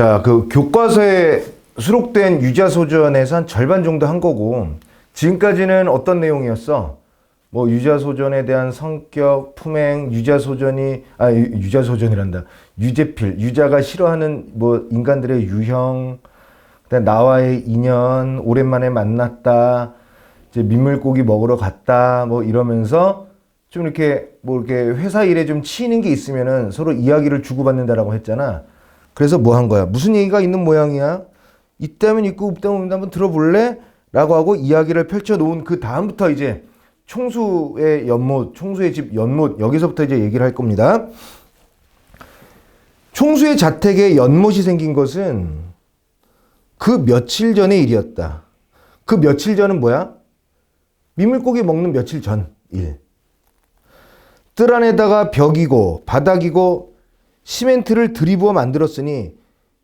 자, 그 교과서에 수록된 유자 소전에서 한 절반 정도 한 거고 지금까지는 어떤 내용이었어? 뭐 유자 소전에 대한 성격, 품행, 유자 소전이 아 유- 유자 소전이란다. 유제필, 유자가 싫어하는 뭐 인간들의 유형, 그다음 나와의 인연, 오랜만에 만났다. 이제 민물고기 먹으러 갔다. 뭐 이러면서 좀 이렇게 뭐 이렇게 회사 일에 좀 치이는 게 있으면은 서로 이야기를 주고받는다라고 했잖아. 그래서 뭐 한 거야? 무슨 얘기가 있는 모양이야? 있다면 있고 없다면 없는데 한번 들어볼래? 라고 하고 이야기를 펼쳐 놓은 그 다음부터 이제 총수의 연못, 총수의 집 연못 여기서부터 이제 얘기를 할 겁니다. 총수의 자택에 연못이 생긴 것은 그 며칠 전의 일이었다. 그 며칠 전은 뭐야? 민물고기 먹는 며칠 전 일. 뜰 안에다가 벽이고 바닥이고 시멘트를 들이부어 만들었으니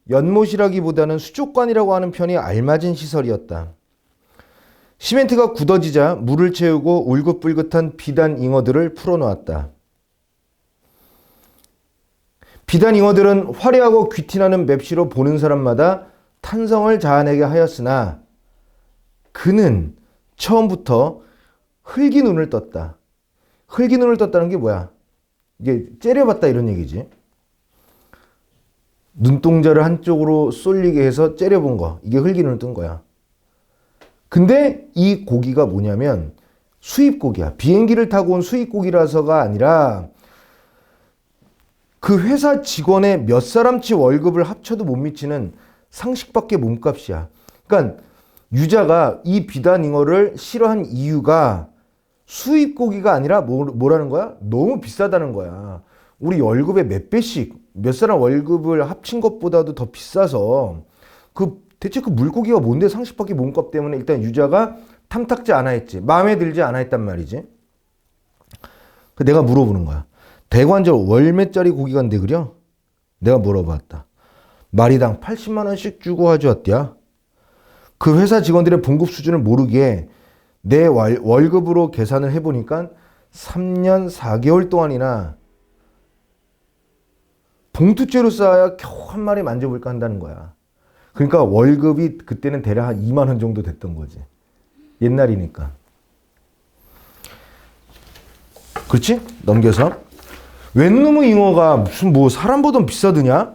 연못이라기보다는 수족관이라고 하는 편이 알맞은 시설이었다. 시멘트가 굳어지자 물을 채우고 울긋불긋한 비단 잉어들을 풀어놓았다. 비단 잉어들은 화려하고 귀티나는 맵시로 보는 사람마다 탄성을 자아내게 하였으나 그는 처음부터 흙이 눈을 떴다. 흙이 눈을 떴다는 게 뭐야? 이게 째려봤다 이런 얘기지. 눈동자를 한쪽으로 쏠리게 해서 째려본 거. 이게 흙이 눈을 뜬 거야. 근데 이 고기가 뭐냐면 수입 고기야. 비행기를 타고 온 수입 고기라서가 아니라 그 회사 직원의 몇 사람치 월급을 합쳐도 못 미치는 상식밖에 몸값이야. 그러니까 유자가 이 비단 잉어를 싫어한 이유가 수입 고기가 아니라 뭐, 뭐라는 거야? 너무 비싸다는 거야. 우리 월급의 몇 배씩 몇 사람 월급을 합친 것보다도 더 비싸서 그 대체 그 물고기가 뭔데 상식 밖의 몸값 때문에 일단 유자가 탐탁지 않아 했지. 마음에 들지 않아 했단 말이지. 그 내가 물어보는 거야. 대관절 월매짜리 고기가 인데 그려? 내가 물어봤다. 마리당 80만 원씩 주고 가져왔대야. 그 회사 직원들의 봉급 수준을 모르기에 내 월, 월급으로 계산을 해보니까 3년 4개월 동안이나 봉투째로 쌓아야 겨우 한 마리 만져볼까 한다는 거야. 그러니까 월급이 그때는 대략 한 2만 원 정도 됐던 거지. 옛날이니까. 그렇지? 넘겨서. 웬 놈의 잉어가 무슨 뭐 사람 보던 비싸드냐?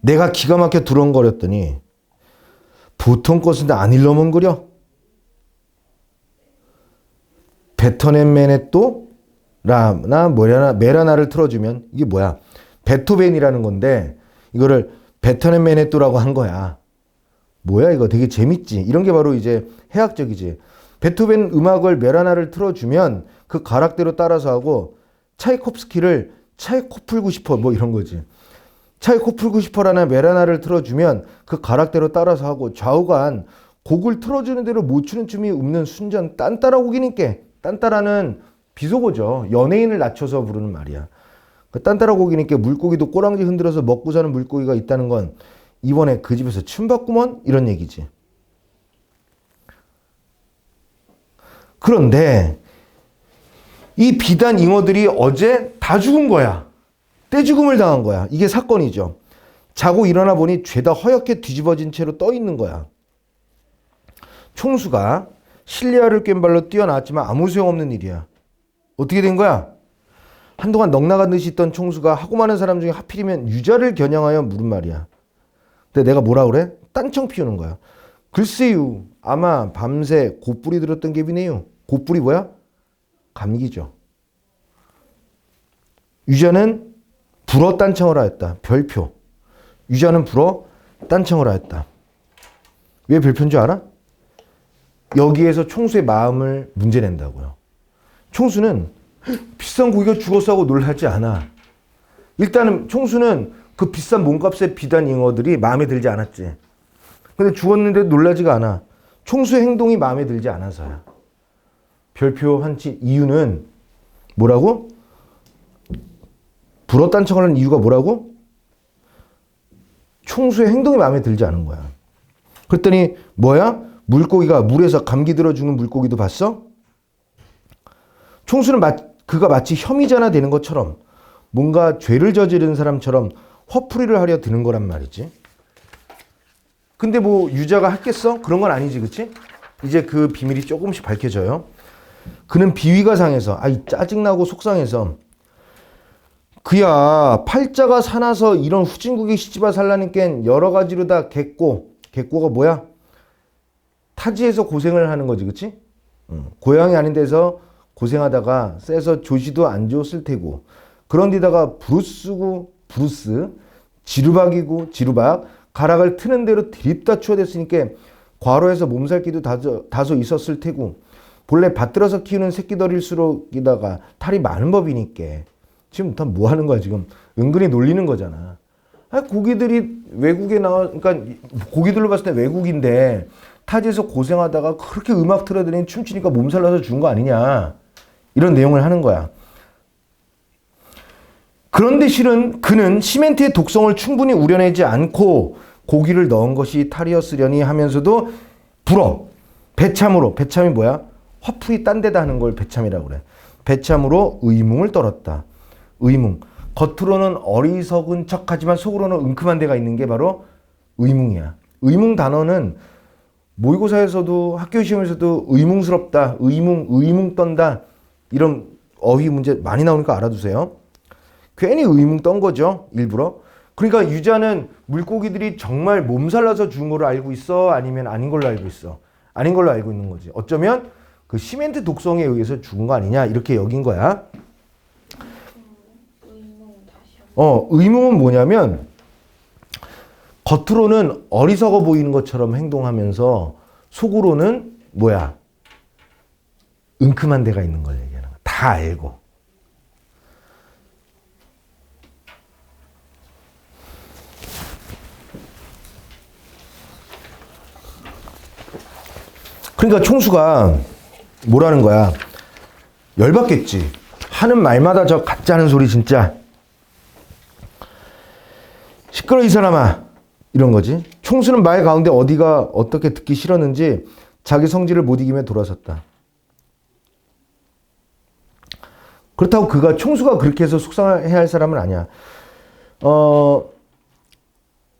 내가 기가 막혀 두렁거렸더니 보통 것은 안 일러먹으려. 베터넨맨의 또 라나 뭐냐나 메라나를 틀어주면 이게 뭐야? 베토벤이라는 건데 이거를 베터넨맨의 또라고 한 거야. 뭐야 이거 되게 재밌지. 이런 게 바로 이제 해학적이지. 베토벤 음악을 메라나를 틀어주면 그 가락대로 따라서 하고 차이콥스키를 차이코 풀고 싶어 뭐 이런 거지. 차이코 풀고 싶어라는 메라나를 틀어주면 그 가락대로 따라서 하고 좌우간 곡을 틀어주는 대로 못 추는 춤이 없는 순전 딴따라 곡이니까 딴따라는 비속어죠. 연예인을 낮춰서 부르는 말이야. 그 딴따라곡이니까 물고기도 꼬랑지 흔들어서 먹고 사는 물고기가 있다는 건 이번에 그 집에서 춤 봤구먼 이런 얘기지. 그런데 이 비단 잉어들이 어제 다 죽은 거야. 떼죽음을 당한 거야. 이게 사건이죠. 자고 일어나 보니 죄다 허옇게 뒤집어진 채로 떠 있는 거야. 총수가 실리아를 깸 발로 뛰어나왔지만 아무 소용없는 일이야. 어떻게 된 거야? 한동안 넉나간 듯이 있던 총수가 하고 많은 사람 중에 하필이면 유자를 겨냥하여 물은 말이야. 근데 내가 뭐라 그래? 딴청 피우는 거야. 글쎄요. 아마 밤새 곱불이 들었던 갭이네요. 곱불이 뭐야? 감기죠. 유자는 불어 딴청을 하였다. 별표. 유자는 불어 딴청을 하였다. 왜 별표인 줄 알아? 여기에서 총수의 마음을 문제낸다고요. 총수는 비싼 고기가 죽었어 하고 놀라지 않아. 일단은 총수는 그 비싼 몸값의 비단 잉어들이 마음에 들지 않았지. 근데 죽었는데 놀라지가 않아. 총수의 행동이 마음에 들지 않아서야. 별표한 치 이유는 뭐라고? 불어딴청을 하는 이유가 뭐라고? 총수의 행동이 마음에 들지 않은 거야. 그랬더니 뭐야? 물고기가 물에서 감기 들어 죽는 물고기도 봤어? 총수는 마, 그가 마치 혐의자나 되는 것처럼 뭔가 죄를 저지른 사람처럼 화풀이를 하려 드는 거란 말이지. 근데 뭐 유자가 했겠어? 그런 건 아니지, 그치? 이제 그 비밀이 조금씩 밝혀져요. 그는 비위가 상해서, 아이 짜증나고 속상해서 그야 팔자가 사나서 이런 후진국에 시집와 살라니까 여러 가지로 다 객고 객고가 뭐야? 타지에서 고생을 하는 거지 그치? 응. 고향이 아닌 데서 고생하다가 쎄서 조시도 안 좋았을 테고 그런 데다가 브루스고 브루스 지루박이고 지루박 가락을 트는 대로 드립다 추워댔으니까 과로해서 몸살기도 다소, 다소 있었을 테고 본래 밭들어서 키우는 새끼들일수록이다가 탈이 많은 법이니까 지금 다 뭐 하는 거야 지금 은근히 놀리는 거잖아. 아, 고기들이 외국에 나와 그러니까 고기들로 봤을 때 외국인데 타지에서 고생하다가 그렇게 음악 틀어드니 춤추니까 몸살 나서 죽은 거 아니냐 이런 내용을 하는 거야. 그런데 실은 그는 시멘트의 독성을 충분히 우려내지 않고 고기를 넣은 것이 탈이었으려니 하면서도 불어 배참으로 배참이 뭐야? 화풀이 딴 데다 하는 걸 배참이라고 그래. 배참으로 의뭉을 떨었다. 의뭉. 겉으로는 어리석은 척하지만 속으로는 은큼한 데가 있는 게 바로 의뭉이야. 의뭉 단어는 모의고사에서도 학교 시험에서도 의뭉스럽다, 의뭉, 의뭉 떤다 이런 어휘 문제 많이 나오니까 알아두세요. 괜히 의뭉 떤 거죠, 일부러. 그러니까 유자는 물고기들이 정말 몸살나서 죽은 걸로 알고 있어, 아니면 아닌 걸로 알고 있어. 아닌 걸로 알고 있는 거지. 어쩌면 그 시멘트 독성에 의해서 죽은 거 아니냐 이렇게 여긴 거야. 어, 의문은 뭐냐면 겉으로는 어리석어 보이는 것처럼 행동하면서 속으로는 뭐야? 은큼한 데가 있는 걸 거야. 다 알고. 그러니까 총수가 뭐라는 거야? 열받겠지. 하는 말마다 저 가짜는 소리 진짜. 시끄러 이 사람아 이런 거지 총수는 말 가운데 어디가 어떻게 듣기 싫었는지 자기 성질을 못 이기며 돌아섰다 그렇다고 그가 총수가 그렇게 해서 속상해야 할 사람은 아니야. 어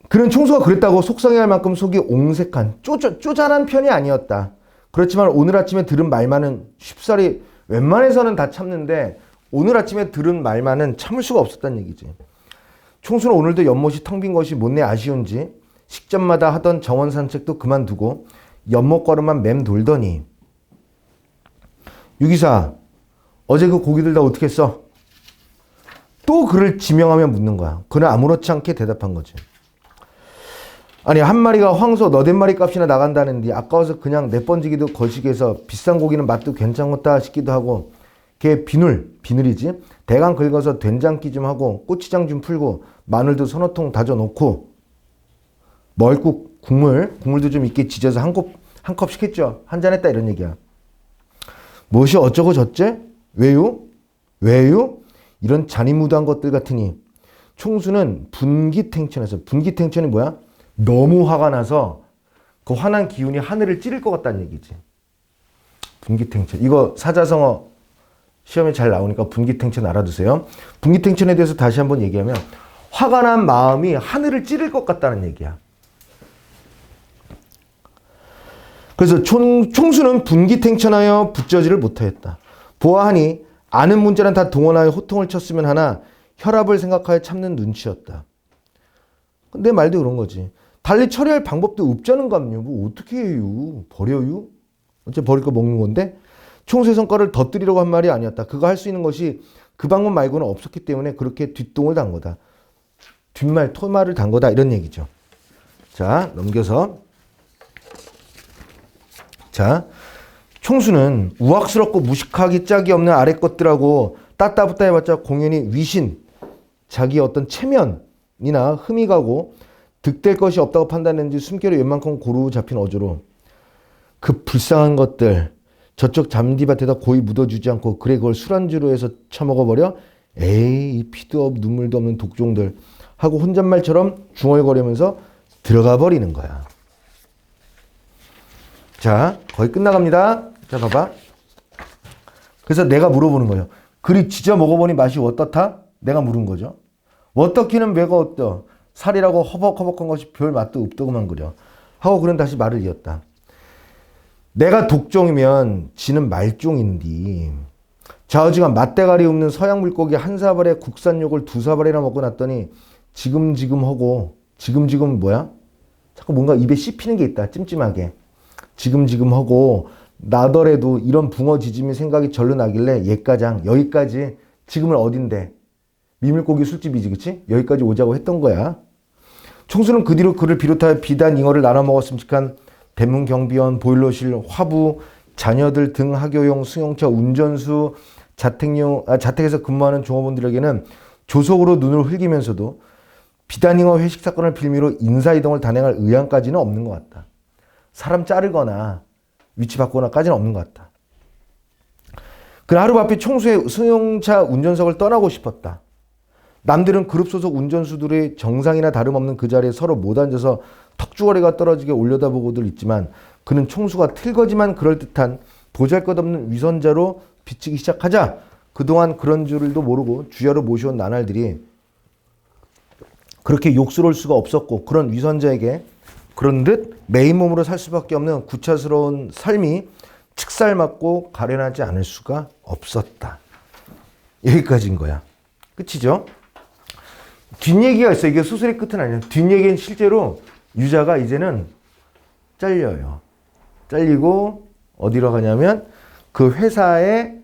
그는 총수가 그랬다고 속상해할 만큼 속이 옹색한 쪼, 쪼잔한 편이 아니었다. 그렇지만 오늘 아침에 들은 말만은 쉽사리 웬만해서는 다 참는데 오늘 아침에 들은 말만은 참을 수가 없었다는 얘기지. 총수는 오늘도 연못이 텅 빈 것이 못내 아쉬운지 식전마다 하던 정원 산책도 그만두고 연못 걸음만 맴돌더니 유기사 어제 그 고기들 다 어떻게 했어? 또 그를 지명하며 묻는 거야. 그는 아무렇지 않게 대답한 거지. 아니 한 마리가 황소 너댓 마리 값이나 나간다는데 아까워서 그냥 내 번지기도 거시기해서 비싼 고기는 맛도 괜찮겠다 싶기도 하고 걔 비늘 비늘이지 대강 긁어서 된장기 좀 하고 고추장 좀 풀고 마늘도 서너 통 다져 놓고 멀국 국물 국물도 좀 있게 지져서 한컵한 컵 시켰죠 한 잔 했다 이런 얘기야 무엇이 어쩌고 저째 왜요 왜요 이런 잔인무도한 것들 같으니 총수는 분기탱천에서 분기탱천이 뭐야 너무 화가 나서 그 화난 기운이 하늘을 찌를 것 같다는 얘기지 분기탱천 이거 사자성어 시험에 잘 나오니까 분기탱천 알아두세요. 분기탱천에 대해서 다시 한번 얘기하면 화가 난 마음이 하늘을 찌를 것 같다는 얘기야. 그래서 총, 총수는 분기탱천하여 붙여지를 못하였다. 보아하니 아는 문제는 다 동원하여 호통을 쳤으면 하나 혈압을 생각하여 참는 눈치였다. 내 말도 그런 거지. 달리 처리할 방법도 없자는 감요. 뭐 어떻게 해요? 버려요? 어째 버릴 거 먹는 건데? 총수의 성과를 덧드리려고 한 말이 아니었다. 그가 할수 있는 것이 그 방법 말고는 없었기 때문에 그렇게 뒷동을 단 거다. 뒷말, 토말을 단 거다. 이런 얘기죠. 자, 넘겨서. 자, 총수는 우악스럽고 무식하기 짝이 없는 아래 것들하고 따따붙다 해봤자 공연히 위신, 자기 어떤 체면이나 흠이 가고 득될 것이 없다고 판단했는지 숨결이 웬만큼 고루 잡힌 어조로 그 불쌍한 것들, 저쪽 잠디밭에다 고이 묻어주지 않고 그래 그걸 술안주로 해서 처먹어버려? 에이 피도 없 눈물도 없는 독종들 하고 혼잣말처럼 중얼거리면서 들어가 버리는 거야. 자 거의 끝나갑니다. 자 봐봐. 그래서 내가 물어보는 거예요. 그리 지져 먹어보니 맛이 어떻다? 내가 물은 거죠. 어떻게는 배가 어떠 살이라고 허벅허벅한 것이 별 맛도 없더구만 그려 하고 그는 다시 말을 이었다 내가 독종이면 지는 말종인디 좌우지간 맛대가리 없는 서양 물고기 한 사발에 국산 욕을 두 사발이나 먹고 났더니 지금지금 하고 지금지금 뭐야? 자꾸 뭔가 입에 씹히는 게 있다 찜찜하게 지금지금 하고 나더라도 이런 붕어 지짐이 생각이 절로 나길래 얘가장 여기까지 지금은 어딘데 미물고기 술집이지 그치? 여기까지 오자고 했던 거야 총수는 그 뒤로 그를 비롯하여 비단 잉어를 나눠 먹었음직한 대문 경비원 보일러실 화부 자녀들 등 학교용 승용차 운전수 자택용 아, 자택에서 근무하는 종업원들에게는 조속으로 눈을 흘기면서도 비단 잉어 회식 사건을 빌미로 인사 이동을 단행할 의향까지는 없는 것 같다. 사람 자르거나 위치 바꾸거나까지는 없는 것 같다. 그 하루 바삐 총수의 승용차 운전석을 떠나고 싶었다. 남들은 그룹 소속 운전수들의 정상이나 다름없는 그 자리에 서로 못 앉아서 턱주거리가 떨어지게 올려다보고들 있지만 그는 총수가 틀거지만 그럴듯한 보잘것없는 위선자로 비치기 시작하자 그동안 그런 줄도 모르고 주야로 모셔온 나날들이 그렇게 욕스러울 수가 없었고 그런 위선자에게 그런 듯 메인 몸으로 살 수밖에 없는 구차스러운 삶이 칙살 맞고 가련하지 않을 수가 없었다. 여기까지인 거야. 끝이죠? 뒷얘기가 있어. 이게 수술의 끝은 아니야. 뒷얘기는 실제로 유자가 이제는 잘려요. 잘리고 어디로 가냐면 그 회사에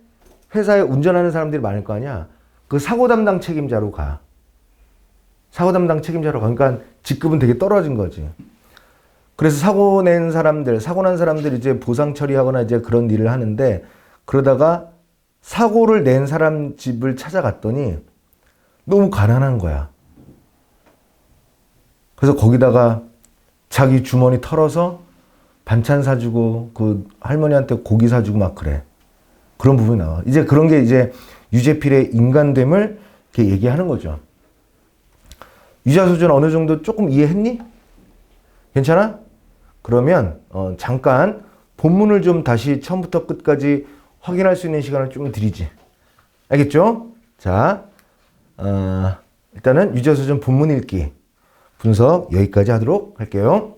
회사에 운전하는 사람들이 많을 거 아니야. 그 사고 담당 책임자로 가. 사고 담당 책임자로 가. 그러니까 직급은 되게 떨어진 거지. 그래서 사고 낸 사람들, 사고 난 사람들 이제 보상 처리하거나 이제 그런 일을 하는데 그러다가 사고를 낸 사람 집을 찾아갔더니 너무 가난한 거야. 그래서 거기다가 자기 주머니 털어서 반찬 사주고 그 할머니한테 고기 사주고 막 그래. 그런 부분이 나와. 이제 그런 게 이제 유재필의 인간됨을 이렇게 얘기하는 거죠. 유자소전 어느 정도 조금 이해했니? 괜찮아? 그러면 어, 잠깐 본문을 좀 다시 처음부터 끝까지 확인할 수 있는 시간을 좀 드리지. 알겠죠? 자, 어, 일단은 유자소전 본문 읽기 분석 여기까지 하도록 할게요.